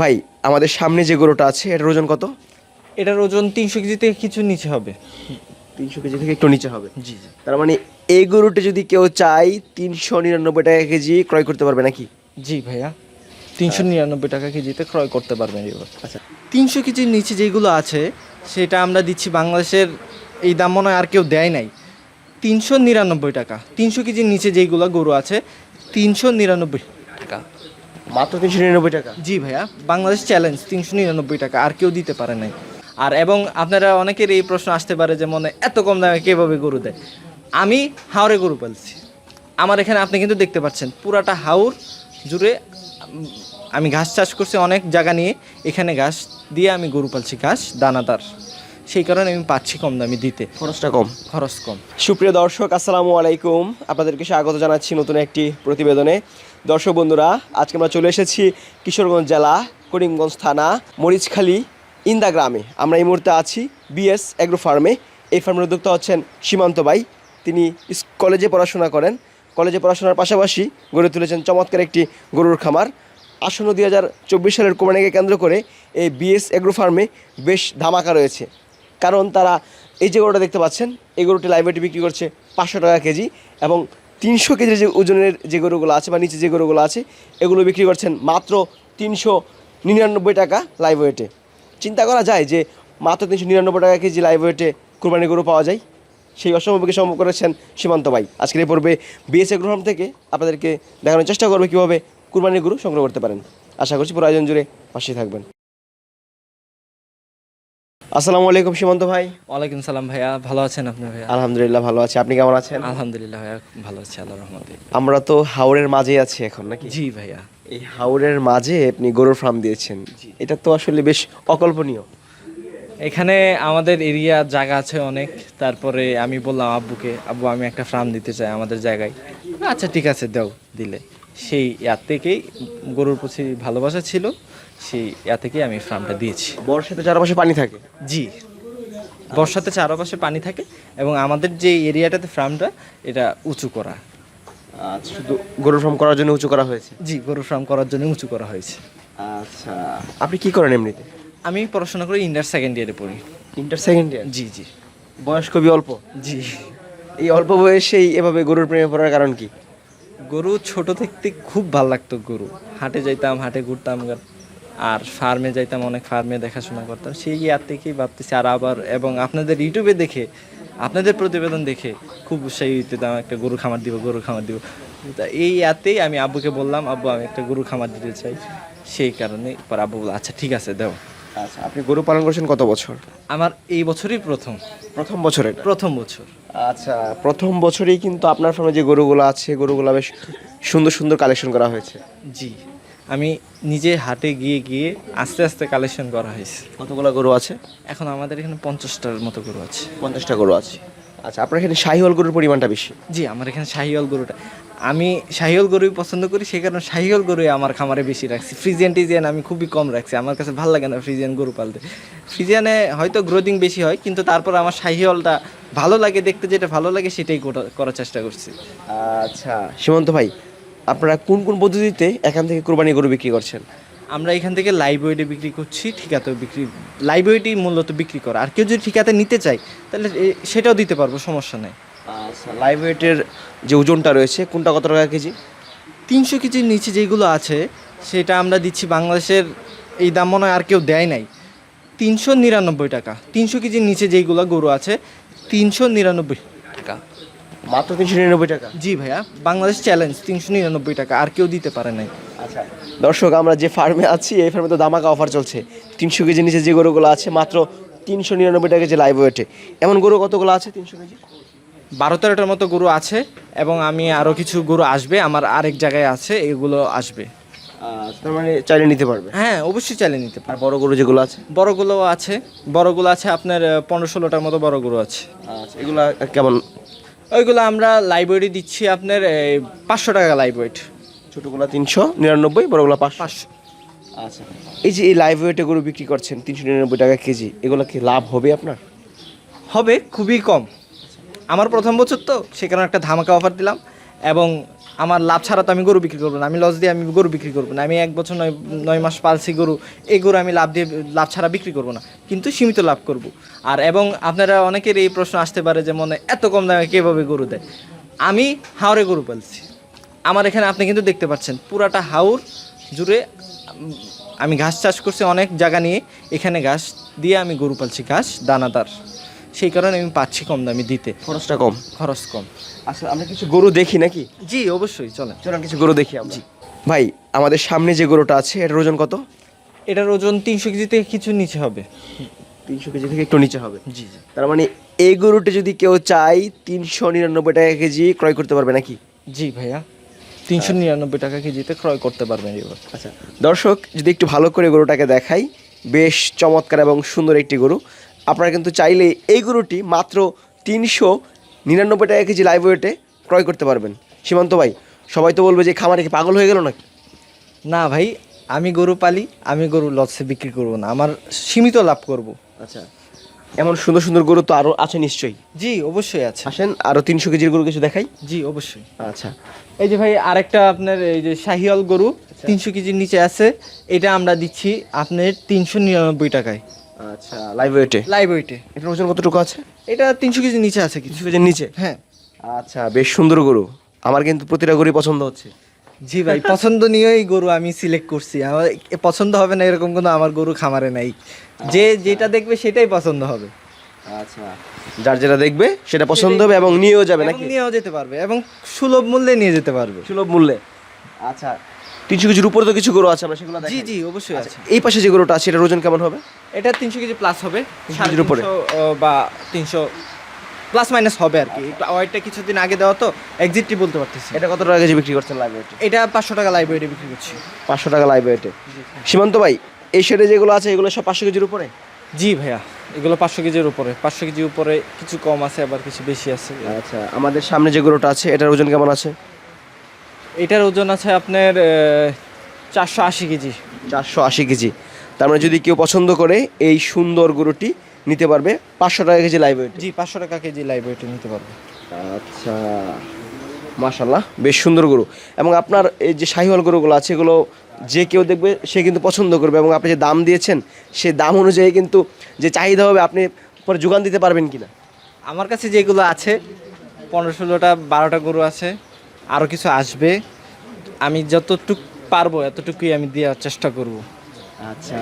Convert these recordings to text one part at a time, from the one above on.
ভাই আমাদের সামনে যে গরুটা আছে এটার ওজন কত? এটার ওজন তিনশো কেজি থেকে কিছু নিচে হবে। তিনশো কেজি থেকে একটু নিচে হবে। জি জি। তার মানে এই গরুটা যদি কেউ চায় তিনশো নিরানব্বই টাকা কেজি ক্রয় করতে পারবে নাকি? জি ভাইয়া। তিনশো নিরানব্বই টাকা কেজিতে ক্রয় করতে পারবেন এবার আচ্ছা। তিনশো কেজির নিচে যেগুলো আছে সেটা আমরা দিচ্ছি বাংলাদেশের এই দাম মনে হয় আর কেউ দেয় নাই। তিনশো নিরানব্বই টাকা। তিনশো কেজির নিচে যেইগুলো গরু আছে তিনশো নিরানব্বই মাত্র তিনশো নিরানব্বই টাকা? জি ভাইয়া বাংলাদেশ চ্যালেঞ্জ তিনশো নিরানব্বই টাকা আর কেউ দিতে পারে নাই। আর এবং আপনারা অনেকের এই প্রশ্ন আসতে পারে যে মনে এত কম দামে কীভাবে গরু দেয়? আমি হাওড়ে গরু পালছি আমার এখানে আপনি কিন্তু দেখতে পাচ্ছেন পুরাটা হাওর জুড়ে আমি ঘাস চাষ করছি অনেক জায়গা নিয়ে। এখানে ঘাস দিয়ে আমি গরু পালছি ঘাস দানাদার। সেই কারণে আমি পাচ্ছি কম দামে দিতে। খরচটা কম। খরচ কম। সুপ্রিয় দর্শক আসসালামু আলাইকুম। আপনাদেরকে স্বাগত জানাচ্ছি নতুন একটি প্রতিবেদনে। দর্শক বন্ধুরা, আজকে আমরা চলে এসেছি কিশোরগঞ্জ জেলা, করিমগঞ্জ থানা, মরিচখালী ইন্দা গ্রামে। আমরা এই মুহূর্তে আছি বিএস অ্যাগ্রো ফার্মে এই ফার্মের উদ্যোক্তা হচ্ছেন সীমান্ত ভাই। তিনি কলেজে পড়াশোনা করেন। কলেজে পড়াশোনার পাশাপাশি গড়ে তুলেছেন চমৎকার একটি গরুর খামার। আসন্ন দুই হাজার চব্বিশ সালের কোরবানিকে কেন্দ্র করে এই বিএস অ্যাগ্রো ফার্মে বেশ ধামাকা রয়েছে। কারণ তারা এই যে গরুটা দেখতে পাচ্ছেন, এই গরুটি লাইব্রেরি বিক্রি করছে পাঁচশো টাকা কেজি এবং তিনশো কেজির যে ওজনের যে গরুগুলো আছে বা নিচে যে গরুগুলো আছে, এগুলো বিক্রি করছেন মাত্র তিনশো নিরানব্বই টাকা লাইভ ওয়েটে চিন্তা করা যায় যে মাত্র তিনশো নিরানব্বই টাকা কেজি লাইভ ওয়েটে কোরবানি গরু পাওয়া যায়? সেই অসম্ভবকে সম্ভব করেছেন সীমান্ত ভাই। আজকের এই পর্বে বিএসএ গ্রহণ থেকে আপনাদেরকে দেখানোর চেষ্টা করবে কীভাবে কুরবানির গরু সংগ্রহ করতে পারেন। আশা করছি পুরো আয়োজন জুড়ে পাশে থাকবেন। আসসালামু আলাইকুম সীমান্ত ভাই। ওয়ালাইকুম সালাম ভাইয়া ভালো আছেন আপনি ভাইয়া? আলহামদুলিল্লাহ ভালো আছি আপনি কেমন আছেন? আলহামদুলিল্লাহ ভাইয়া ভালো আছি আল্লাহ রহমতে। আমরা তো হাওড়ের মাঝে আছি এখন নাকি? জি ভাইয়া। এই হাওড়ের মাঝে আপনি গরুর ফার্ম দিয়েছেন। এটা তো আসলে বেশ অকল্পনীয়। এখানে আমাদের এরিয়া জায়গা আছে অনেক। তারপরে আমি বললাম আব্বুকে আব্বু আমি একটা ফার্ম দিতে চাই আমাদের জায়গায়। আচ্ছা ঠিক আছে দাও দিলে। সেই ইয়ার থেকেই গরুর প্রতি ভালোবাসা ছিল। সেই ইয়া থেকেই আমি ফার্মটা দিয়েছি। বর্ষাতে চারপাশে পানি থাকে? জি। বর্ষাতে চারপাশে পানি থাকে এবং আমাদের যে এরিয়াটাতে ফার্মটা এটা উঁচু করা। আচ্ছা শুধু গরুর ফার্ম করার জন্য উঁচু করা হয়েছে? জি গরুর ফার্ম করার জন্য উঁচু করা হয়েছে। আচ্ছা আপনি কি করেন এমনিতে? আমি পড়াশোনা করি ইন্টার সেকেন্ড ইয়ারে পড়ি। ইন্টার সেকেন্ড ইয়ার জি জি। বয়স খুবই অল্প? জি। এই অল্প বয়সেই এভাবে গরুর প্রেমে পড়ার কারণ কি? গরু ছোট থাকতে খুব ভালো লাগতো গরু। হাটে যাইতাম হাটে ঘুরতাম আর ফার্মে যাইতাম অনেক ফার্মে দেখাশোনা করতাম। সেই ইয়ার থেকেই ভাবতেছি আর আবার এবং আপনাদের ইউটিউবে দেখে আপনাদের প্রতিবেদন দেখে খুব হইতাম একটা গরু খামার দিব গরু খামার দিব। তা এই ইয়াতেই আমি আব্বুকে বললাম আব্বু আমি একটা গরু খামার দিতে চাই। সেই কারণে পর আব্বু বলল আচ্ছা ঠিক আছে দাও। আচ্ছা আপনি গরু পালন করছেন কত বছর? আমার এই বছরই প্রথম। প্রথম বছর প্রথম বছর। আচ্ছা প্রথম বছরেই কিন্তু আপনার ফার্মে যে গরুগুলো আছে গরুগুলো বেশ সুন্দর সুন্দর কালেকশন করা হয়েছে। জি। আমি নিজে হাটে গিয়ে গিয়ে আস্তে আস্তে কালেকশন করা হয়েছে। কতগুলো গরু আছে? এখন আমাদের এখানে পঞ্চাশটার মতো গরু আছে। পঞ্চাশটা গরু আছে। আচ্ছা আপনার এখানে শাহিওয়াল গরুর পরিমাণটা বেশি? জি আমার এখানে শাহিওয়াল গরুটা। আমি শাহিওয়াল গরুই পছন্দ করি সেই কারণে শাহিওয়াল গরুই আমার খামারে বেশি রাখছি। ফ্রিজিয়ান টিজিয়ান আমি খুবই কম রাখছি। আমার কাছে ভালো লাগে না ফ্রিজিয়ান গরু পালতে। ফ্রিজিয়ানে হয়তো গ্রোথিং বেশি হয় কিন্তু তারপর আমার শাহিওয়ালটা ভালো লাগে দেখতে যেটা ভালো লাগে সেটাই করার চেষ্টা করছি। আচ্ছা সীমন্ত ভাই আপনারা কোন কোন পদ্ধতিতে এখান থেকে কোরবানি গরু বিক্রি করছেন? আমরা এখান থেকে লাইভ ওয়েটে বিক্রি করছি ঠিকাতেও বিক্রি লাইভ ওয়েটেই মূলত বিক্রি করা। আর কেউ যদি ঠিকাতে নিতে চায় তাহলে সেটাও দিতে পারব সমস্যা নেই। আচ্ছা লাইভ ওয়েটের যে ওজনটা রয়েছে কোনটা কত টাকা কেজি? তিনশো কেজির নিচে যেগুলো আছে সেটা আমরা দিচ্ছি বাংলাদেশের এই দাম মনে হয় আর কেউ দেয় নাই। তিনশো নিরানব্বই টাকা। তিনশো কেজির নিচে যেইগুলো গরু আছে তিনশো নিরানব্বই টাকা। মাত্র তিনশো নিরানব্বই টাকা? জি ভাইয়া বাংলাদেশ চ্যালেঞ্জ তিনশো নিরানব্বই টাকা আর কেউ দিতে পারে নাই। আচ্ছা দর্শক আমরা যে ফার্মে আছি এই ফার্মে তো দামাকা অফার চলছে। তিনশো কেজি নিচে যে গরুগুলো আছে মাত্র তিনশো নিরানব্বই টাকা যে লাইভ ওয়েটে এমন গরু কতগুলো আছে তিনশো কেজি? বারো তেরোটার মতো গরু আছে এবং আমি আরও কিছু গরু আসবে আমার আরেক জায়গায় আছে এগুলো আসবে। তার মানে চাইলে নিতে পারবে? হ্যাঁ অবশ্যই চালিয়ে নিতে আর পারব বড় গরু যেগুলো আছে? বড়গুলো আছে বড়গুলো আছে আপনার পনেরো ষোলোটার মতো বড় গরু আছে। আচ্ছা এগুলা কেমন ওইগুলো আমরা লাইব্রেরি দিচ্ছি আপনার পাঁচশো টাকা লাইব্রেট ছোটোগুলো তিনশো নিরানব্বই বড়গুলো পাঁচশো। পাঁচশো। আচ্ছা। এই যে এই লাইব্রেরিটা গরু বিক্রি করছেন তিনশো নিরানব্বই টাকা কেজি এগুলো কি লাভ হবে আপনার? হবে খুবই কম। আমার প্রথম বছর তো সেখানে কারণে একটা ধামাকা অফার দিলাম এবং আমার লাভ ছাড়া তো আমি গরু বিক্রি করব না, আমি লস দিয়ে আমি গরু বিক্রি করব না, আমি এক বছর নয় নয় মাস পালছি গরু, এই গরু আমি লাভ দিয়ে, লাভ ছাড়া বিক্রি করব না, কিন্তু সীমিত লাভ করব। আর এবং আপনারা অনেকের এই প্রশ্ন আসতে পারে যে মনে এত কম দামে কীভাবে গরু দেয়? আমি হাওড়ে গরু পালছি। আমার এখানে আপনি কিন্তু দেখতে পাচ্ছেন, পুরাটা হাউর জুড়ে আমি ঘাস চাষ করছি অনেক জায়গা নিয়ে, এখানে ঘাস দিয়ে আমি গরু পালছি, ঘাস, দানাদার। সেই কারণে আমি পাচ্ছি কম দামে দিতে। খরচটা কম? খরচ কম। আচ্ছা আমরা কিছু গরু দেখি নাকি? জি অবশ্যই চলেন। চলুন কিছু গরু দেখি আমরা। ভাই আমাদের সামনে যে গরুটা আছে এটার ওজন কত? এটার ওজন তিনশো কেজি থেকে কিছু নিচে হবে। তিনশো কেজি থেকে একটু নিচে হবে। জি জি। তার মানে এই গরুটা যদি কেউ চায় তিনশো নিরানব্বই টাকা কেজি ক্রয় করতে পারবে নাকি? জি ভাইয়া। তিনশো নিরানব্বই টাকা কেজিতে ক্রয় করতে পারবেন এবার। আচ্ছা দর্শক যদি একটু ভালো করে গরুটাকে দেখাই বেশ চমৎকার এবং সুন্দর একটি গরু। আপনারা কিন্তু চাইলে এই গরুটি মাত্র তিনশো নিরানব্বই টাকা কেজি লাইভ ওয়েটে ক্রয় করতে পারবেন। সীমান্ত ভাই সবাই তো বলবে যে খামারে কি পাগল হয়ে গেল নাকি? না ভাই আমি গরু পালি আমি গরু লসে বিক্রি করব না আমার সীমিত লাভ করব। আচ্ছা এমন সুন্দর সুন্দর গরু তো আরও আছে নিশ্চয়ই। জি অবশ্যই আছে। আসেন আরও তিনশো কেজির গরু কিছু দেখাই। জি অবশ্যই। আচ্ছা। এই যে ভাই আরেকটা আপনার এই যে শাহিয়াল গরু তিনশো কেজির নিচে আছে এটা আমরা দিচ্ছি আপনার তিনশো নিরানব্বই টাকায়। আচ্ছা লাইভ ওয়েটে লাইভ ওয়েটে এটার ওজন কতটুকু আছে? এটা তিনশো কেজির নিচে আছে কিছু। কেজির নিচে? হ্যাঁ। আচ্ছা বেশ সুন্দর গরু। আমার কিন্তু প্রতিটা গরুই পছন্দ হচ্ছে। জি ভাই পছন্দ নিয়েই গরু আমি সিলেক্ট করছি। আমার পছন্দ হবে না এরকম কোনো আমার গরু খামারে নাই। যে যেটা দেখবে সেটাই পছন্দ হবে। আচ্ছা যার যেটা দেখবে সেটা পছন্দ হবে এবং নিয়েও যাবে নাকি? নিয়েও যেতে পারবে এবং সুলভ মূল্যে নিয়ে যেতে পারবে। সুলভ মূল্যে। আচ্ছা তিনশো কেজির উপরে তো কিছু গরু আছে আমরা সেগুলো জি জি অবশ্যই আছে। এই পাশে যে গরুটা আছে এটার ওজন কেমন হবে? এটা তিনশো কেজি প্লাস হবে। কেজির উপরে? বা তিনশো প্লাস মাইনাস হবে আর কি। ওয়েটটা কিছুদিন আগে দেওয়া তো এক্সিটটি বলতে পারতেছি। এটা কত টাকা কেজি বিক্রি করছেন লাইভ ওয়েটে এটা পাঁচশো টাকা লাইব্রেরি বিক্রি করছি। পাঁচশো টাকা লাইভ ওয়েটে সীমান্ত ভাই এই শেডে যেগুলো আছে এগুলো সব পাঁচশো কেজির উপরে? জি ভাইয়া এগুলো পাঁচশো কেজির উপরে। পাঁচশো কেজির উপরে কিছু কম আছে আবার কিছু বেশি আছে। আচ্ছা আমাদের সামনে যে গরুটা আছে এটার ওজন কেমন আছে? এটার ওজন আছে আপনার চারশো আশি কেজি। চারশো আশি কেজি। তার মানে যদি কেউ পছন্দ করে এই সুন্দর গরুটি নিতে পারবে। পাঁচশো টাকা কেজি লাইভ জি পাঁচশো টাকা কেজি লাইব্রেরিটা নিতে পারবে। আচ্ছা মাশাল্লাহ বেশ সুন্দর গরু। এবং আপনার এই যে শাহিওয়াল গরুগুলো আছে এগুলো যে কেউ দেখবে সে কিন্তু পছন্দ করবে। এবং আপনি যে দাম দিয়েছেন সে দাম অনুযায়ী কিন্তু যে চাহিদা হবে আপনি পরে যোগান দিতে পারবেন কিনা? আমার কাছে যেগুলো আছে পনেরো ষোলোটা বারোটা গরু আছে। আরও কিছু আসবে। আমি যতটুক পারব এতটুকুই আমি দেওয়ার চেষ্টা করব। আচ্ছা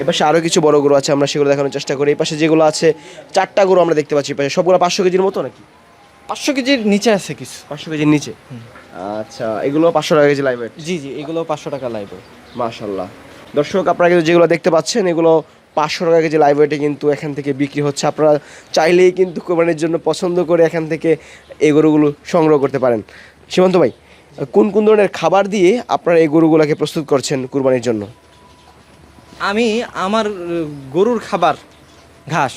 এ পাশে আরও কিছু বড় গরু আছে আমরা সেগুলো দেখানোর চেষ্টা করি। এই পাশে যেগুলো আছে চারটা গরু আমরা দেখতে পাচ্ছি। পাশে সবগুলো পাঁচশো কেজির মতো নাকি? পাঁচশো কেজির নিচে আছে কিছু। পাঁচশো কেজির নিচে? আচ্ছা এগুলো পাঁচশো টাকা কেজি লাইভ জি জি এগুলো পাঁচশো টাকা লাইব্রেরি মাশাল্লাহ দর্শক আপনারা কিন্তু যেগুলো দেখতে পাচ্ছেন এগুলো পাঁচশো টাকা কেজি লাইভ ওয়েটে কিন্তু এখান থেকে বিক্রি হচ্ছে। আপনারা চাইলেই কিন্তু কোরবানির জন্য পছন্দ করে এখান থেকে এই গরুগুলো সংগ্রহ করতে পারেন। সীমান্ত ভাই, কোন কোন ধরনের খাবার দিয়ে আপনারা এই গরুগুলোকে প্রস্তুত করছেন কুরবানির জন্য? আমি আমার গরুর খাবার ঘাস,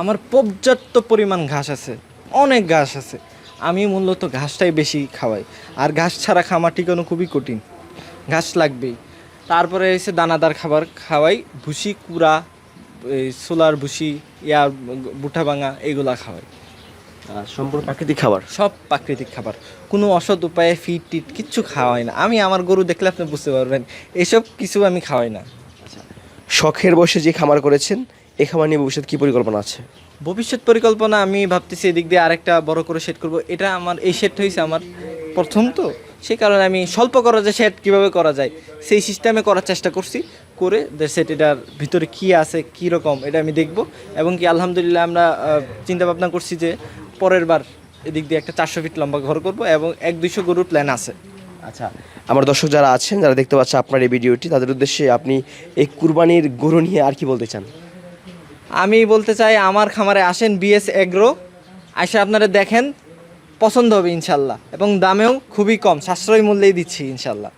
আমার পর্যাপ্ত পরিমাণ ঘাস আছে, অনেক ঘাস আছে। আমি মূলত ঘাসটাই বেশি খাওয়াই। আর ঘাস ছাড়া খামার টিকানো খুবই কঠিন। ঘাস লাগবেই। তারপরে এসে দানাদার খাবার খাওয়াই, ভুসি, কুড়া সোলার ভুসি, ইয়া বুটা ভাঙা এগুলা খাওয়াই। সম্পূর্ণ প্রাকৃতিক খাবার? সব প্রাকৃতিক খাবার। কোনো অসৎ উপায়ে ফিট টিট কিচ্ছু খাওয়াই না। আমি আমার গরু দেখলে আপনি বুঝতে পারবেন এসব কিছু আমি খাওয়াই না। শখের বসে যে খামার করেছেন এই খামার নিয়ে ভবিষ্যৎ কী পরিকল্পনা আছে? ভবিষ্যৎ পরিকল্পনা আমি ভাবতেছি এদিক দিয়ে আরেকটা বড় করে সেট করব। এটা আমার এই সেটটা হয়েছে আমার প্রথম তো। সেই কারণে আমি স্বল্প করা যে সেট কীভাবে করা যায়? সেই সিস্টেমে করার চেষ্টা করছি করে সেট এটার ভিতরে কী আছে কী রকম এটা আমি দেখব। এবং কি আলহামদুলিল্লাহ আমরা চিন্তা ভাবনা করছি যে পরের বার এদিক দিয়ে একটা চারশো ফিট লম্বা ঘর করব এবং এক দুইশো গরুর প্ল্যান আছে। আচ্ছা আমার দর্শক যারা আছেন যারা দেখতে পাচ্ছে আপনার এই ভিডিওটি তাদের উদ্দেশ্যে আপনি এই কুরবানির গরু নিয়ে আর কি বলতে চান? আমি বলতে চাই আমার খামারে আসেন বিএস এগ্রো আসে আপনারা দেখেন পছন্দ হবে ইনশাল্লাহ এবং দামেও খুবই কম সাশ্রয়ী মূল্যেই দিচ্ছি ইনশাল্লাহ।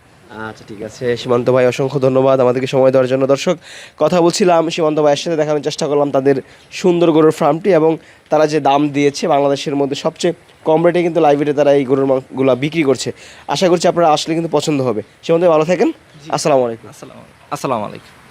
আচ্ছা ঠিক আছে। সীমান্ত ভাই অসংখ্য ধন্যবাদ আমাদেরকে সময় দেওয়ার জন্য। দর্শক কথা বলছিলাম সীমান্ত ভাইয়ের সাথে দেখানোর চেষ্টা করলাম তাদের সুন্দর গরুর ফার্মটি এবং তারা যে দাম দিয়েছে বাংলাদেশের মধ্যে সবচেয়ে কম রেটে কিন্তু লাইব্রেরিতে তারা এই গরুরগুলা বিক্রি করছে। আশা করছি আপনারা আসলে কিন্তু পছন্দ হবে। সীমান্ত ভালো থাকেন। আসসালামু আলাইকুম। আসসালাম আসসালামু আলাইকুম।